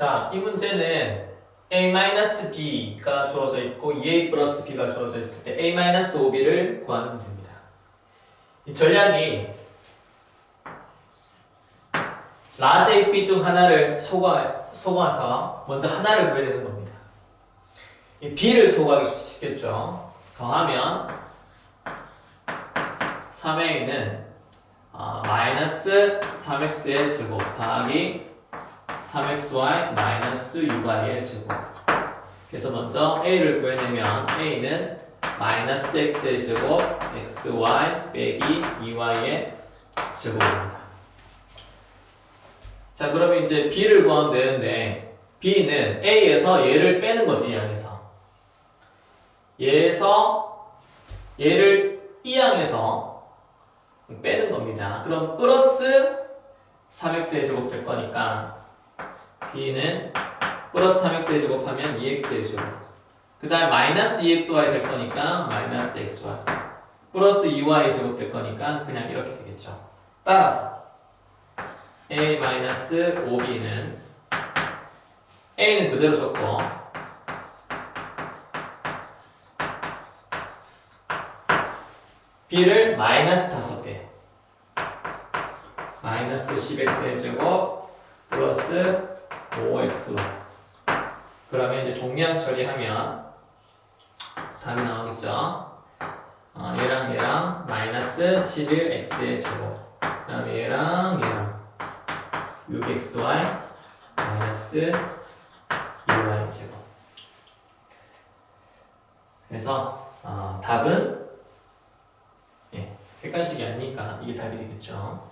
자, 이 문제는 a-b가 주어져 있고 2a 플러스 b가 주어져 있을 때 a-5b를 구하는 문제입니다. 이 전략이 라지 AB 중 하나를 속아, 속아서 먼저 하나를 구해야 되는 겁니다. 이 b를 속아하기 쉽겠죠. 더하면 3a는 아, 마이너스 3x의 제곱 더하기 3xy 마이너스 6y의 제곱. 그래서 먼저 a를 구해내면 a는 마이너스 x의 제곱 xy 빼기 2y의 제곱입니다. 자 그러면 이제 b를 구하면 되는데 b는 a에서 얘를 빼는 거죠 이 항에서. 얘에서 얘를 이 항에서 빼는 겁니다. 그럼 플러스 3x의 제곱 될 거니까 b는 플러스 3x의 제곱하면 2x의 제곱. 그 다음 마이너스 2xy 될 거니까 마이너스 xy 플러스 2y 제곱 될 거니까 그냥 이렇게 되겠죠. 따라서 a 마이너스 5b는 a는 그대로 적고 b를 마이너스 5배 마이너스 10x의 제곱 플러스 5xy 그러면 이제 동량 처리하면 답이 나오겠죠? 어, 얘랑 얘랑 마이너스 11x의 제곱. 그 다음에 얘랑 얘랑 6xy 마이너스 2y 제곱. 그래서 어, 답은? 예, 객관식이 아니니까 이게 답이 되겠죠.